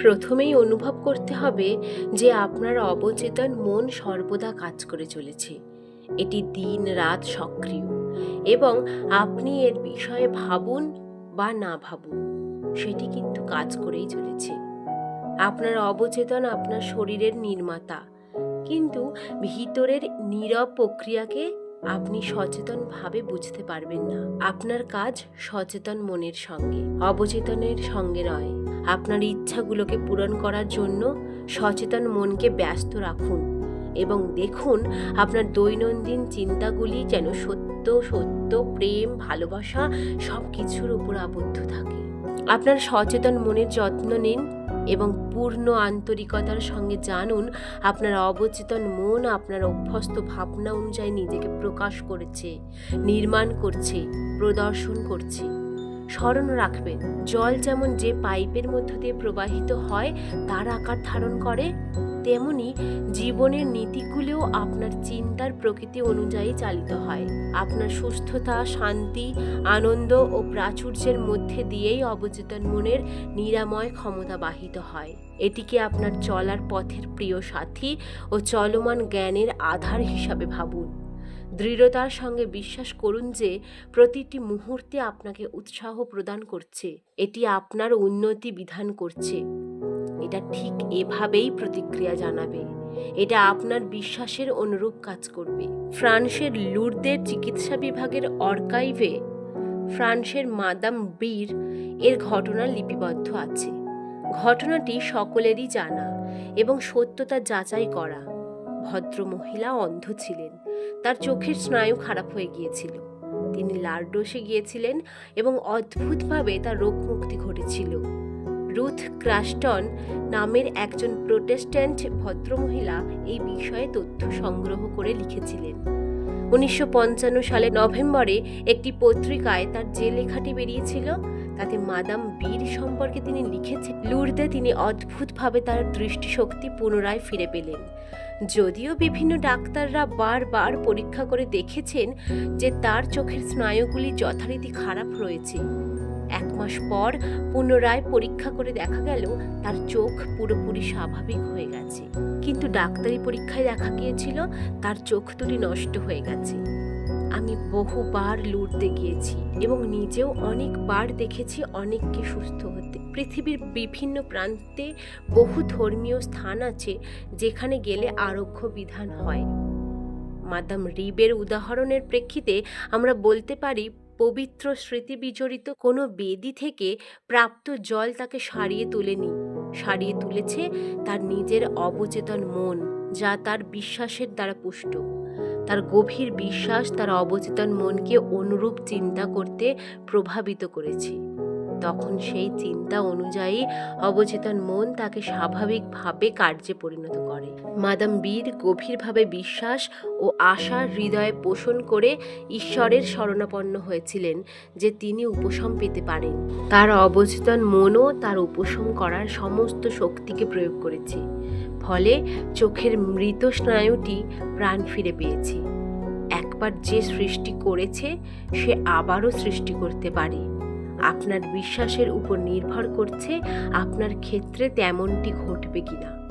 প্রথমেই অনুভব করতে হবে যে আপনার অবচেতন মন সর্বদা কাজ করে চলেছে। এটি দিন রাত সক্রিয় এবং আপনি এর বিষয়ে ভাবুন বা না ভাবুন, সেটি কিন্তু কাজ করেই চলেছে। আপনার অবচেতন আপনার শরীরের নির্মাতা, কিন্তু ভিতরের নীরব প্রক্রিয়াকে আপনি সচেতনভাবে বুঝতে পারবেন না। আপনার কাজ সচেতন মনের সঙ্গে, অবচেতনের সঙ্গে নয়। আপনার ইচ্ছাগুলোকে পূরণ করার জন্য সচেতন মনকে ব্যস্ত রাখুন এবং দেখুন আপনার দৈনন্দিন চিন্তাগুলি যেন সত্য সত্য, প্রেম, ভালোবাসা সব কিছুর উপর আবদ্ধ থাকে। আপনার সচেতন মনের যত্ন নিন এবং পূর্ণ আন্তরিকতার সঙ্গে জানুন আপনার অবচেতন মন আপনার অভ্যস্ত ভাবনা অনুযায়ী নিজেকে প্রকাশ করেছে, নির্মাণ করছে, প্রদর্শন করছে। স্মরণ রাখবেন। জল যেমন যে পাইপের মধ্য দিয়ে প্রবাহিত হয়, তার আকার ধারণ করে, তেমনি জীবনের নীতিগুলোও আপনার চিন্তার প্রকৃতি অনুযায়ী চালিত হয়। আপনার সুস্থতা, শান্তি, আনন্দ ও প্রাচুর্যের মধ্যে দিয়েই অবচেতন মনের নিরাময় ক্ষমতা বাহিত হয়। এটিকে আপনার চলার পথের প্রিয় সাথী ও চলমান জ্ঞানের আধার হিসাবে ভাবুন। দৃঢ়তার সঙ্গে বিশ্বাস করুন যে প্রতিটি মুহূর্তে আপনাকে উৎসাহ প্রদান করছে। এটি আপনার উন্নতি বিধান করছে। এটা ঠিক এভাবেই প্রতিক্রিয়া জানাবে। এটা আপনার বিশ্বাসের অনুরূপ কাজ করবে। ফ্রান্সের লুরদের চিকিৎসা বিভাগের অর্কাইভে ফ্রান্সের মাদাম বীর এর ঘটনা লিপিবদ্ধ আছে। ঘটনাটি সকলেরই জানা এবং সত্যতা যাচাই করা। ভদ্র মহিলা অন্ধ ছিলেন। তার চোখের স্নায়ু খারাপ হয়ে গিয়েছিল। তিনি লার্ডোসে গিয়েছিলেন এবং অদ্ভুতভাবে তার রোগ মুক্তি ঘটেছিল। রুথ ক্রাস্টন নামের একজন প্রোটেস্ট্যান্ট ভদ্রমহিলা এই বিষয়ে তথ্য সংগ্রহ করে লিখেছিলেন। উনিশশো পঞ্চান্ন সালে নভেম্বরে একটি পত্রিকায় তার যে লেখাটি বেরিয়েছিল তাতে মাদাম বীর সম্পর্কে তিনি লিখেছেন। লুরদে তিনি অদ্ভুতভাবে তার দৃষ্টিশক্তি পুনরায় ফিরে পেলেন। যদিও বিভিন্ন ডাক্তাররা বারবার পরীক্ষা করে দেখেছেন যে তার চোখের স্নায়ুগুলি যথারীতি খারাপ রয়েছে। এক মাস পর পুনরায় পরীক্ষা করে দেখা গেল, তার চোখ পুরোপুরি স্বাভাবিক হয়ে গেছে। কিন্তু ডাক্তারি পরীক্ষায় দেখা গিয়েছিল, তার চোখ দুটি নষ্ট হয়ে গেছে। আমি বহুবার লুটতে গিয়েছি এবং নিজেও অনেকবার দেখেছি অনেককে সুস্থ হতে। পৃথিবীর বিভিন্ন প্রান্তে বহু ধর্মীয় স্থান আছে যেখানে গেলে আরোগ্য বিধান হয়। মাদাম রিবের উদাহরণের প্রেক্ষিতে আমরা বলতে পারি, পবিত্র স্মৃতি বিজড়িত কোনো বেদি থেকে প্রাপ্ত জল তাকে সারিয়ে তোলেনি। সারিয়ে তুলেছে তার নিজের অবচেতন মন। যা তার বিশ্বাসের দ্বারা পুষ্ট। তার গভীর বিশ্বাস তার অবচেতন মনকে অনুরূপ চিন্তা করতে প্রভাবিত করেছে। তখন সেই চিন্তা অনুযায়ী অবচেতন মন তাকে স্বাভাবিকভাবে কার্যে পরিণত করে। মাদাম বীর গভীরভাবে বিশ্বাস ও আশার হৃদয়ে পোষণ করে ঈশ্বরের শরণাপন্ন হয়েছিলেন যে তিনি উপশম পেতে পারেন। তার অবচেতন মনও তার উপশম করার সমস্ত শক্তিকে প্রয়োগ করেছে। ফলে চোখের মৃত স্নায়ুটি প্রাণ ফিরে পেয়েছে। একবার যে সৃষ্টি করেছে, সে আবারও সৃষ্টি করতে পারে। আপনার বিশ্বাসের উপর নির্ভর করছে আপনার ক্ষেত্রে তেমনটি ঘটবে কিনা।